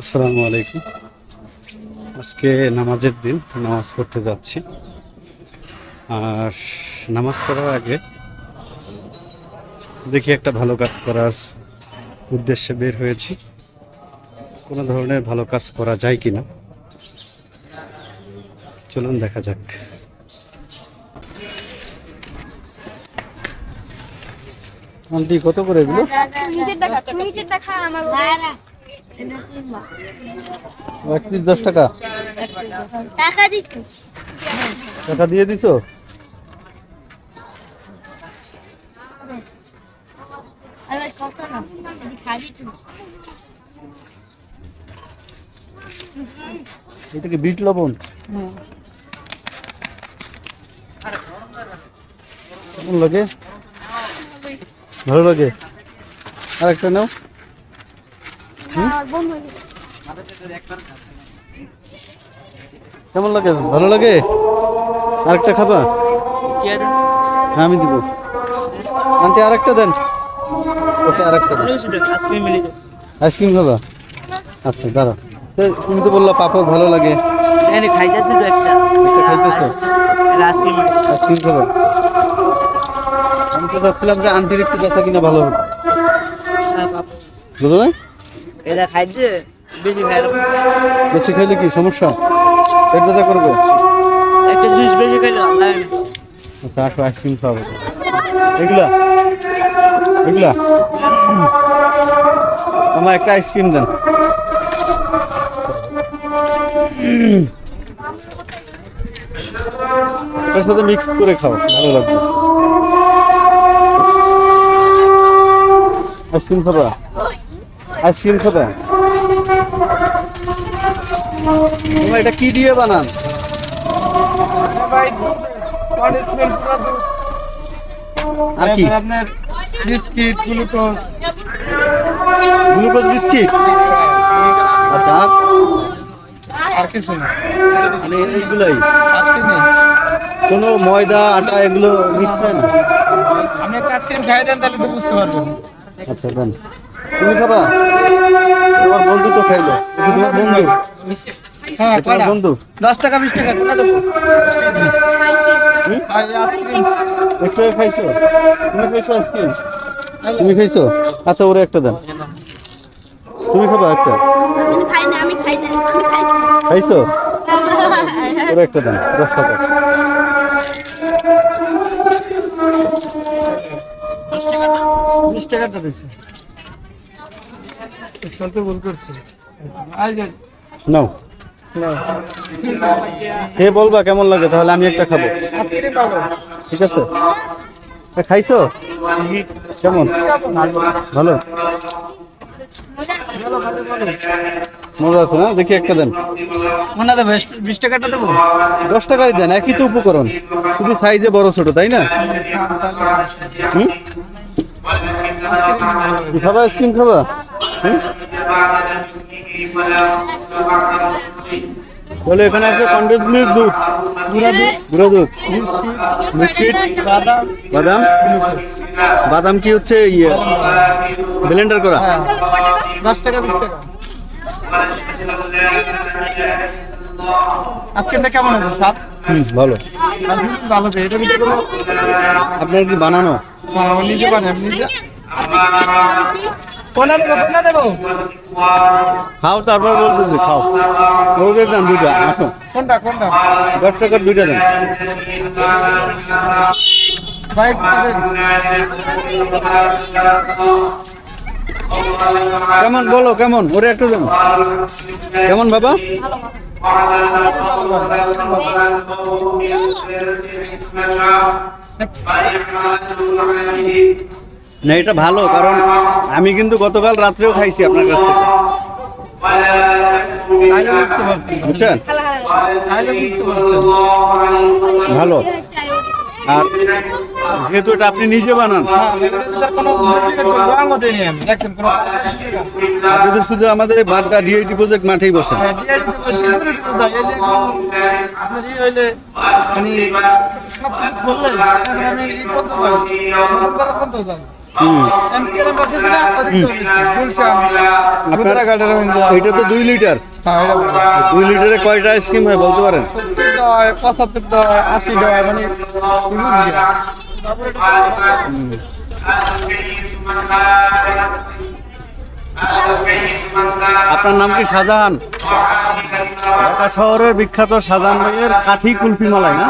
আসসালামু আলাইকুম। আজকে নামাজের দিন নামাজ পড়তে যাচ্ছি। আর নামাজ পড়ার আগে দেখি একটা ভালো কাজ করার উদ্দেশ্যে বের হয়েছি। কোনো ধরনের ভালো কাজ করা যায় কি না চলুন দেখা যাক। আন্টি কত করে এগুলো? নিচের দেখা নিচের দেখা আমার এক পিস দশ টাকা। টাকা দিয়ে দিছো? এটা কি বিট লবণ? কেমন লাগে? ভালো লাগে। আর একটা নাও। কেমন লাগে? ভালো লাগে? আরেকটা খাবা? হ্যাঁ আমি দিব। আন্টি আরেকটা দেন। ওকে আরেকটা দেন। আইসক্রিম খাবা? আচ্ছা দাঁড়া তুমি তো বললা পাপড় ভালো লাগে। খাইতেছি তো একটা। একটা খাইতেছো? আইসক্রিম আইসক্রিম খাবা? আমি তো চাচ্ছিলাম যে আন্টির একটু বেচা কিনা ভালো হবে বুঝলো না এটা খাইছে বেশি খাই বেশি খাইলে কি সমস্যা পেট ব্যথা করবে একটা জিনিস বেশি খাইলে। আচ্ছা আসো আইসক্রিম খাওয়াবো এগুলা এগুলা। আমার একটা আইসক্রিম দেন। এটার সাথে মিক্স করে খাও ভালো লাগবে আইসক্রিম খাবা আইসক্রিম খাবা এটা কি দিয়ে বানান? আর কি? আপনার বিস্কিট গ্লুকোজ। Glucose biscuit? আচ্ছা। আর কিছু না। মানে এইগুলাই? কোনো ময়দা আটা এগুলো মিক্স হয় না? আপনি একটা আইসক্রিম খাই দেন তাহলে তো বুঝতে পারবেন। আচ্ছা তুমি খাবা? তোমার বন্ধু তো খাইলো। তোমার বন্ধু? হ্যাঁ বন্ধু? দশ টাকা বিশ টাকা কোনটা দেবো? আর এই আইসক্রিম। একটু খাইছো? তুমি খাইছো আইসক্রিম? তুমি খাইছো? আচ্ছা ওরে একটা দেন। তুমি খাবা একটা? আমি খাই না আমি খাই না আমি খাইছি খাইছো? ওরে একটা দেন দশ টাকা। বিশ টাকাটা দিছি। চলতে ভুল করছি। নাও। খেয়ে বলবা কেমন লাগে তাহলে আমি একটা খাব। ঠিক আছে? খাইছো? কেমন? ভালো? মজা আছে না? দেখি একটা দেন। মনে দেবো বিশ টাকাটা দেবো? দশ টাকায় দেন একই তো উপকরণ। শুধু সাইজে বড় ছোট তাই না? হুম? খাবা আইসক্রিম খাবা? বলে এখানে আছে কন্ডেন্স মিল্ক দুধ। গুঁড়া দুধ? বিস্কিট বাদাম? বাদাম। বাদাম? কি হচ্ছে ইয়ে? ব্লেন্ডার করা? হ্যাঁ। দশ টাকা বিশ টাকা। আইসক্রিমটা কেমন আছে স্বাদ? হুম ভালো। ভালো আছে এটা ভিতরে আপনার কি বানানো? হ্যাঁ, নিজে বানাই নিজে কোনা দেবো কোনা দেবো? খাও তারপর বলতেছি খাও। ওদের দেন দুইটা আসো। কোনটা কোনটা? দশ টাকার দুইটা ফাইভ কেমন বলো কেমন? ওরে একটু দেন কেমন বাবা? না এটা ভালো কারণ আমি কিন্তু গতকাল রাত্রেও খাইছি আপনার কাছ থেকে। বুঝছেন? ভালো। আর যেহেতু এটা আপনি নিজে বানান হ্যাঁ। আপনি তো শুধু আমাদের বাড্ডা ডিআইটি প্রজেক্ট মাঠেই বসেন হ্যাঁ বসে দূরে দূরে যায় এলে এখন আপনার ই হইলে মানে খুললে তারপরে আমি ই পর্যন্ত যাই। এটা তো দুই লিটার হ্যাঁ। দুই লিটারে কয়টা আইসক্রিম হয় বলতে পারেন? আশি টাকা মানে আপনার নাম কি শাহজাহান? ঢাকা শহরের বিখ্যাত শাহজাহান ভাইয়ের কাঠি কুলফি মালাই না?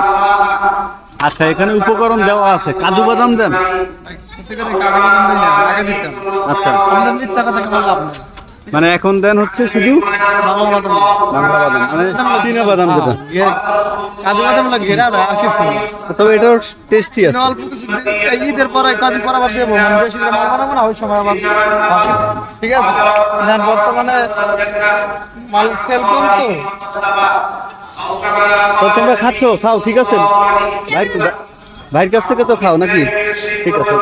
আচ্ছা এখানে উপকরণ দেওয়া আছে। কাজু বাদাম দেন। আচ্ছা। মানে এখন দেন হচ্ছে শুধু বাংলা বাদাম। বাংলা বাদাম মানে চীনা বাদাম যেটা। কাজু বাদাম লাগে ঘেরা না আর কিছু তবে এটাও টেস্টি আছে। অল্প কিছু ঈদের পরে কদিন পর আবার দেবো। মানে বেশি করে মাল বানাবো না ওই সময় আবার ঠিক আছে? বর্তমানে মাল সেল কম তো। তো তোমরা খাচ্ছ? খাও, ঠিক আছে। ভাই ভাইয়ের কাছ থেকে তো খাও নাকি? ঠিক আছে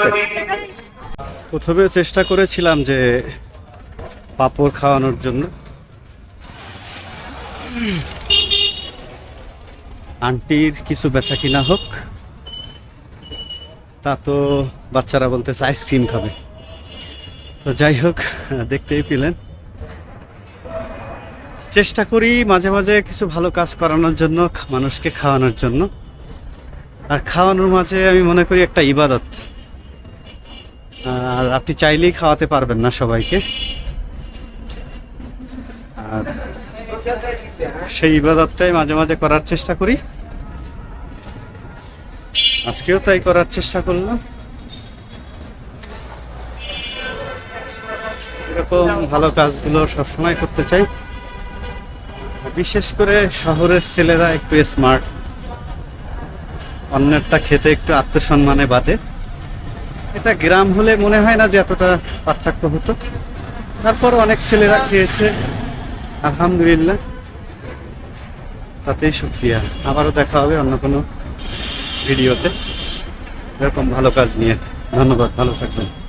প্রথমে চেষ্টা করেছিলাম যে পাপড় খাওয়ানোর জন্য। আন্টির কিছু বেচা কিনা হোক, তা তো বাচ্চারা বলতেছে, আইসক্রিম খাবে। তো যাই হোক, দেখতেই পেলেন। চেষ্টা করি মাঝে মাঝে কিছু ভালো কাজ করানোর জন্য মানুষকে খাওয়ানোর জন্য। আর খাওয়ানোর মাঝে আমি মনে করি একটা ইবাদত। আর আপনি চাইলেই খাওয়াতে পারবেন না সবাইকে। আর সেই ইবাদতটাই মাঝে মাঝে করার চেষ্টা করি। আজকেও তাই করার চেষ্টা করলাম। এরকম ভালো কাজগুলো সবসময় করতে চাই। বিশেষ করে শহরের ছেলেরা একটু স্মার্ট অন্যেরটা খেতে একটু আত্মসম্মানে বাদে। এটা গ্রাম হলে মনে হয় না যে এতটা পার্থক্য হতো। তারপর অনেক ছেলেরা খেয়েছে। আলহামদুলিল্লাহ। তাতেই সুক্রিয়া আবারও দেখা হবে অন্য কোনো ভিডিওতে। এরকম ভালো কাজ নিয়ে। ধন্যবাদ, ভালো থাকবেন।